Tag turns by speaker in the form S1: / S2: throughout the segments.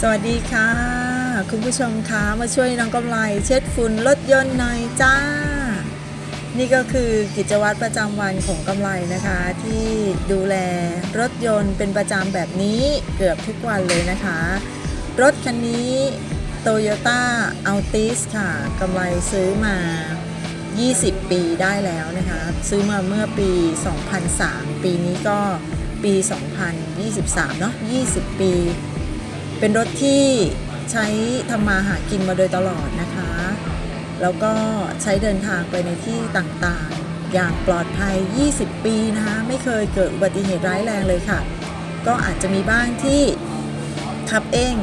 S1: สวัสดีค่ะ คุณผู้ชมคะมาช่วยน้องกำไรเช็ดฝุ่นรถยนต์หน่อยจ้า นี่ก็คือกิจวัตรประจำวันของกำไรนะคะ ที่ดูแลรถยนต์เป็นประจำแบบนี้เกือบทุกวันเลยนะคะ รถคันนี้ Toyota Altis ค่ะกำไรซื้อมา 20 ปีได้แล้วนะคะ ซื้อมาเมื่อปี 2003 ปีนี้ก็ปี 2023 เนาะ20 ปี เป็นรถที่ใช้ทำมาหากินมาโดยตลอดนะคะ แล้วก็ใช้เดินทางไปในที่ต่างๆ อย่างปลอดภัย 20 ปีนะคะ ไม่เคยเกิดอุบัติเหตุร้ายแรงเลยค่ะ ก็อาจจะมีบ้างที่ขับเอง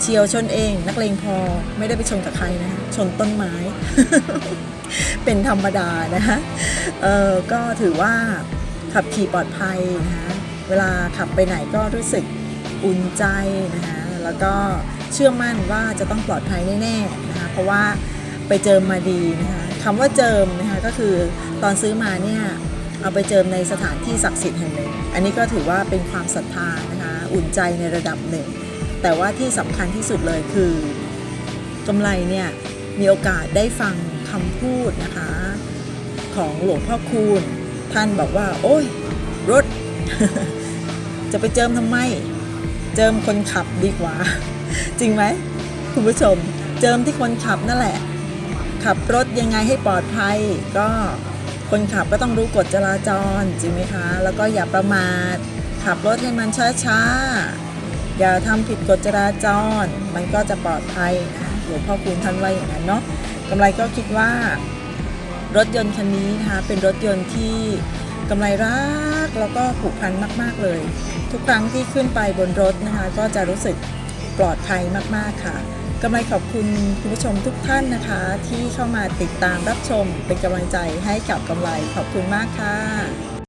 S1: เฉียวชนเอง นักเลงพอไม่ได้ไปชนกับใครนะคะชนต้นไม้ เป็นธรรมดานะคะเออก็ถือว่าขับขี่ปลอดภัยนะคะเวลาขับไปไหนก็รู้สึกอุ่นใจนะคะ แล้วก็เชื่อมั่นว่าจะต้องปลอดภัยแน่ๆนะคะเพราะว่าไปเจิมมาดีนะคะคำว่าเจิมนะคะก็คือตอนซื้อมาเนี่ยเอาไปเจิมในสถานที่ศักดิ์สิทธิ์แห่งหนึ่ง อันนี้ก็ถือว่าเป็นความศรัทธานะคะอุ่นใจในระดับหนึ่ง แต่ว่าที่สำคัญที่สุดเลยคือกำไรเนี่ยมีโอกาสได้ฟังคำพูดนะคะ ของหลวงพ่อคูณ ท่านบอกว่า โอ้ยรถ จะไปเจิมทำไม เจิมคนขับดีกว่า จริงไหมคุณผู้ชม เจิมที่คนขับนั่นแหละ ขับรถยังไงให้ปลอดภัย ก็คนขับก็ต้องรู้กฎจราจรจริงไหมคะ แล้วก็อย่าประมาทขับรถให้มันช้าๆ อย่าทำผิดกฎจราจร มันก็จะปลอดภัยนะหลวงพ่อคูณท่านว่าอย่างนั้นเนาะกำไรก็คิดว่า รถยนต์คันนี้นะคะเป็นรถยนต์ที่ กำไรรักแล้วก็ผูกพันมาก ๆ เลย ทุกครั้งที่ขึ้นไปบนรถนะคะ ก็จะรู้สึกปลอดภัยมาก ๆ ค่ะกำไรขอบคุณคุณผู้ชมทุกท่านนะคะ ที่เข้ามาติดตามรับชมเป็นกำลังใจให้กับกำไรขอบคุณมากค่ะ